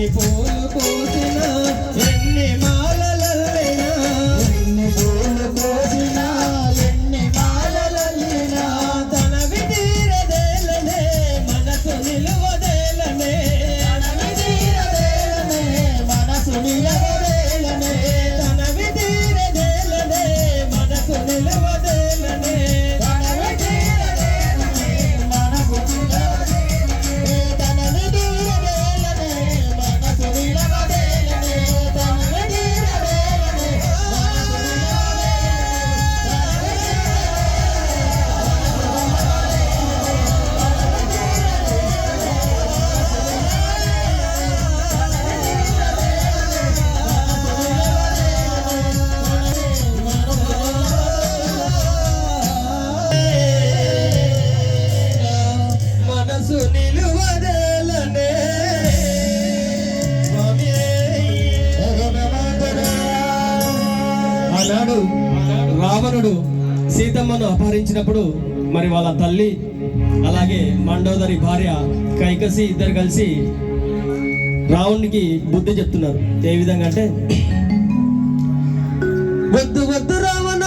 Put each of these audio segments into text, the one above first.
你不 ఆనాడు రావణుడు సీతమ్మను అపహరించినప్పుడు మరి వాళ్ళ తల్లి అలాగే మండోదరి భార్య కైకసి ఇద్దరు కలిసి రావణుడికి బుద్ధి చెప్తున్నారు. ఏ విధంగా అంటే వద్దు వద్దు రావణ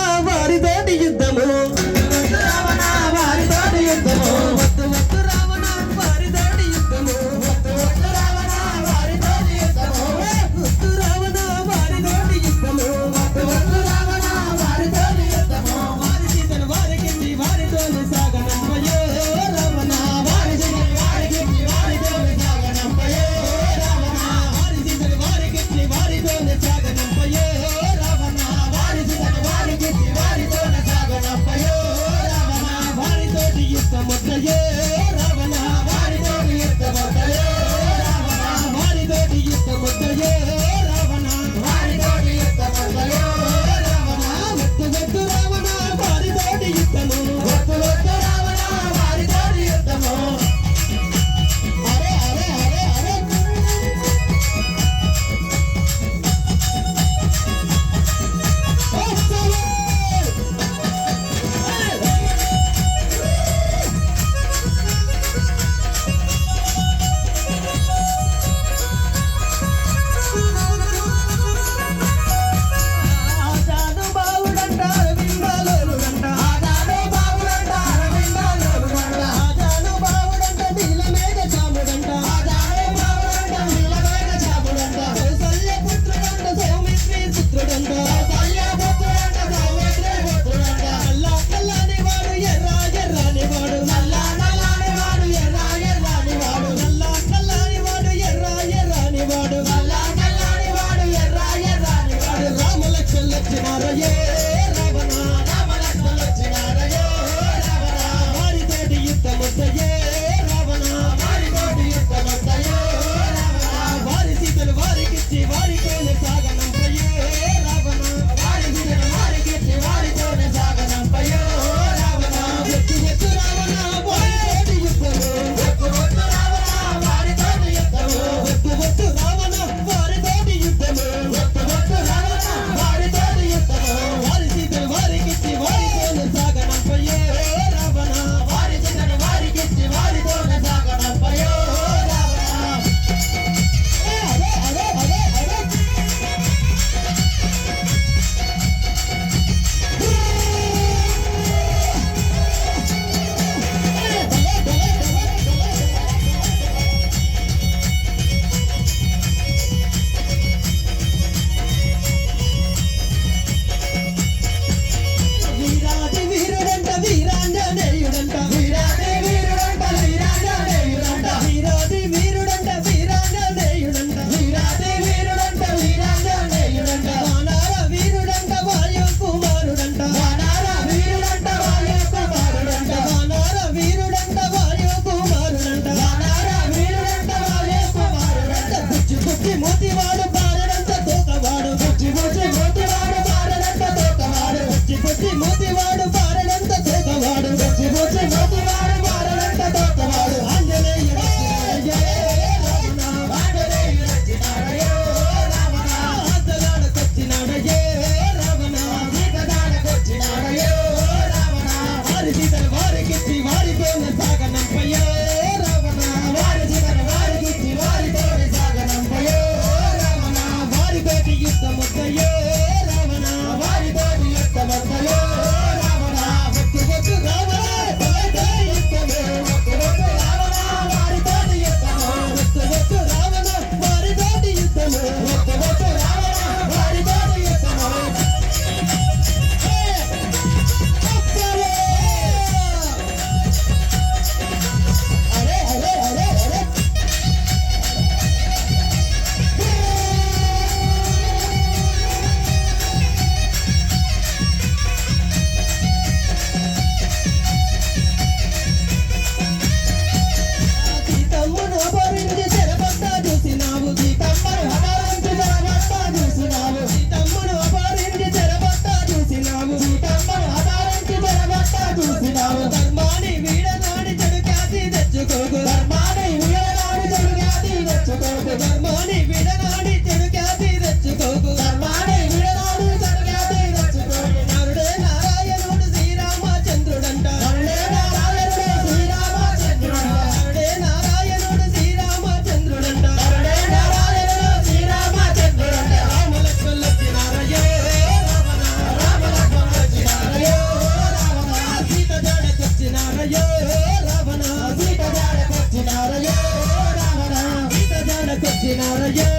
కొట్టినారయ్యో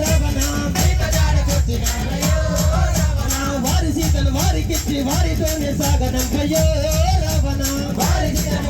రవణ వారి సీతలు వారికిచ్చి వారితోనే సాగనంకయ్యో రవణ. వారి సీతలు